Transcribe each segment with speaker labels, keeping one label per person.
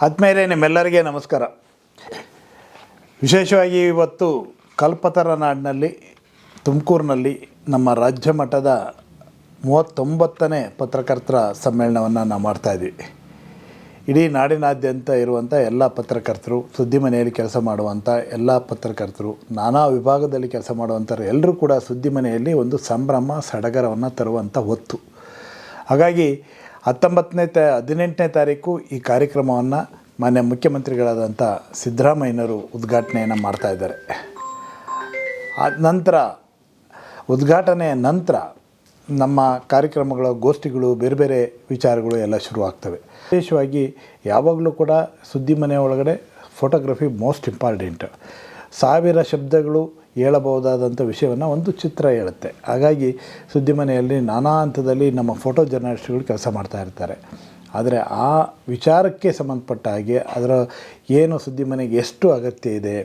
Speaker 1: ಆದ್ಮೇಲೆ ನಿಮ್ಮೆಲ್ಲರಿಗೆ ನಮಸ್ಕಾರ. ವಿಶೇಷವಾಗಿ ಇವತ್ತು ಕಲ್ಪತರ ನಾಡಿನಲ್ಲಿ, ತುಮಕೂರಿನಲ್ಲಿ ನಮ್ಮ ರಾಜ್ಯ ಮಟ್ಟದ ಮೂವತ್ತೊಂಬತ್ತನೇ ಪತ್ರಕರ್ತರ ಸಮ್ಮೇಳನವನ್ನು ನಾವು ಮಾಡ್ತಾಯಿದ್ವಿ ಇಡೀ ನಾಡಿನಾದ್ಯಂತ ಇರುವಂಥ ಎಲ್ಲ ಪತ್ರಕರ್ತರು, ಸುದ್ದಿ ಮನೆಯಲ್ಲಿ ಕೆಲಸ ಮಾಡುವಂಥ ಎಲ್ಲ ಪತ್ರಕರ್ತರು, ನಾನಾ ವಿಭಾಗದಲ್ಲಿ ಕೆಲಸ ಮಾಡುವಂಥವ್ರು ಎಲ್ಲರೂ ಕೂಡ ಸುದ್ದಿ ಮನೆಯಲ್ಲಿ ಒಂದು ಸಂಭ್ರಮ, ಸಡಗರವನ್ನು ತರುವಂಥ ಹೊತ್ತು. ಹಾಗಾಗಿ ಹತ್ತೊಂಬತ್ತನೇ ತ, ಹದಿನೆಂಟನೇ ತಾರೀಕು ಈ ಕಾರ್ಯಕ್ರಮವನ್ನು ಮಾನ್ಯ ಮುಖ್ಯಮಂತ್ರಿಗಳಾದಂಥ ಸಿದ್ದರಾಮಯ್ಯನವರು ಉದ್ಘಾಟನೆಯನ್ನು ಮಾಡ್ತಾ ಇದ್ದಾರೆ. ಆದ ನಂತರ, ಉದ್ಘಾಟನೆಯ ನಂತರ ನಮ್ಮ ಕಾರ್ಯಕ್ರಮಗಳ ಗೋಷ್ಠಿಗಳು, ಬೇರೆ ಬೇರೆ ವಿಚಾರಗಳು ಎಲ್ಲ ಶುರುವಾಗ್ತವೆ. ವಿಶೇಷವಾಗಿ ಯಾವಾಗಲೂ ಕೂಡ ಸುದ್ದಿ ಮನೆ ಒಳಗಡೆ ಫೋಟೋಗ್ರಫಿ ಮೋಸ್ಟ್ ಇಂಪಾರ್ಟೆಂಟ್ ಸಾವಿರ ಶಬ್ದಗಳು ಹೇಳಬಹುದಾದಂಥ ವಿಷಯವನ್ನು ಒಂದು ಚಿತ್ರ ಹೇಳುತ್ತೆ. ಹಾಗಾಗಿ ಸುದ್ದಿ ಮನೆಯಲ್ಲಿ ನಾನಾ ಹಂತದಲ್ಲಿ ನಮ್ಮ ಫೋಟೋ ಜರ್ನಲಿಸ್ಟ್ಗಳು ಕೆಲಸ ಮಾಡ್ತಾ ಇರ್ತಾರೆ. ಆದರೆ ಆ ವಿಚಾರಕ್ಕೆ ಸಂಬಂಧಪಟ್ಟ ಹಾಗೆ ಅದರ ಏನು ಸುದ್ದಿ ಮನೆಗೆ ಎಷ್ಟು ಅಗತ್ಯ ಇದೆ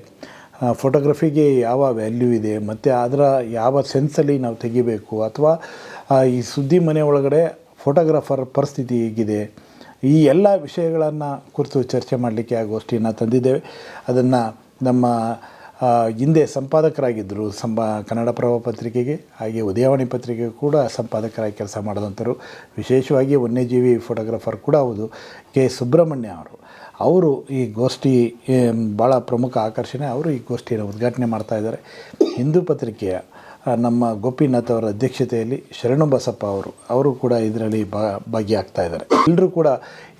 Speaker 1: ಫೋಟೋಗ್ರಫಿಗೆ ಯಾವ ವ್ಯಾಲ್ಯೂ ಇದೆ, ಮತ್ತು ಅದರ ಯಾವ ಸೆನ್ಸಲ್ಲಿ ನಾವು ತೆಗಿಬೇಕು ಅಥವಾ ಈ ಸುದ್ದಿ ಮನೆ ಒಳಗಡೆ ಫೋಟೋಗ್ರಾಫರ್ ಪರಿಸ್ಥಿತಿ ಹೇಗಿದೆ, ಈ ಎಲ್ಲ ವಿಷಯಗಳನ್ನು ಕುರಿತು ಚರ್ಚೆ ಮಾಡಲಿಕ್ಕೆ ಆ ಗೋಷ್ಠಿಯನ್ನು ತಂದಿದ್ದೇವೆ. ಅದನ್ನು ನಮ್ಮ ಹಿಂದೆ ಸಂಪಾದಕರಾಗಿದ್ದರು. ಸಂಬ ಕನ್ನಡಪ್ರಭ ಪತ್ರಿಕೆಗೆ, ಹಾಗೆ ಉದಯವಾಣಿ ಪತ್ರಿಕೆಗೆ ಕೂಡ ಸಂಪಾದಕರಾಗಿ ಕೆಲಸ ಮಾಡಿದಂಥರು ವಿಶೇಷವಾಗಿ ವನ್ಯಜೀವಿ ಫೋಟೋಗ್ರಾಫರ್ ಕೂಡ ಹೌದು. ಕೆ. ಸುಬ್ರಹ್ಮಣ್ಯ ಅವರು. ಅವರು ಈ ಗೋಷ್ಠಿ ಭಾಳ ಪ್ರಮುಖ ಆಕರ್ಷಣೆ. ಅವರು ಈ ಗೋಷ್ಠಿಯನ್ನು ಉದ್ಘಾಟನೆ ಮಾಡ್ತಾ ಇದ್ದಾರೆ. ಹಿಂದೂ ಪತ್ರಿಕೆಯ ನಮ್ಮ ಗೋಪಿನಾಥ್ ಅವರ ಅಧ್ಯಕ್ಷತೆಯಲ್ಲಿ ಶರಣು ಬಸಪ್ಪ ಅವರು ಅವರು ಕೂಡ ಇದರಲ್ಲಿ ಭಾಗಿಯಾಗ್ತಾ ಇದ್ದಾರೆ. ಎಲ್ಲರೂ ಕೂಡ,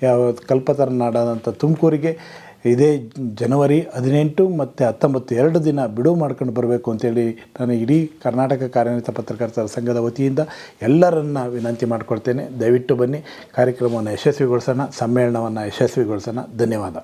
Speaker 1: ಯಾವ ಕಲ್ಪತರ ನಾಡಾದಂಥ ತುಮಕೂರಿಗೆ ಇದೇ ಜನವರಿ ಹದಿನೆಂಟು ಮತ್ತು ಹತ್ತೊಂಬತ್ತು ಎರಡು ದಿನ ಬಿಡುವು ಮಾಡ್ಕೊಂಡು ಬರಬೇಕು ಅಂತೇಳಿ ನಾನು ಇಡೀ ಕರ್ನಾಟಕ ಕಾರ್ಯನಿರತ ಪತ್ರಕರ್ತರ ಸಂಘದ ವತಿಯಿಂದ ಎಲ್ಲರನ್ನ ವಿನಂತಿ ಮಾಡಿಕೊಡ್ತೇನೆ ದಯವಿಟ್ಟು ಬನ್ನಿ. ಕಾರ್ಯಕ್ರಮವನ್ನು ಯಶಸ್ವಿಗೊಳಿಸೋಣ. ಸಮ್ಮೇಳನವನ್ನು ಯಶಸ್ವಿಗೊಳಿಸೋಣ. ಧನ್ಯವಾದ.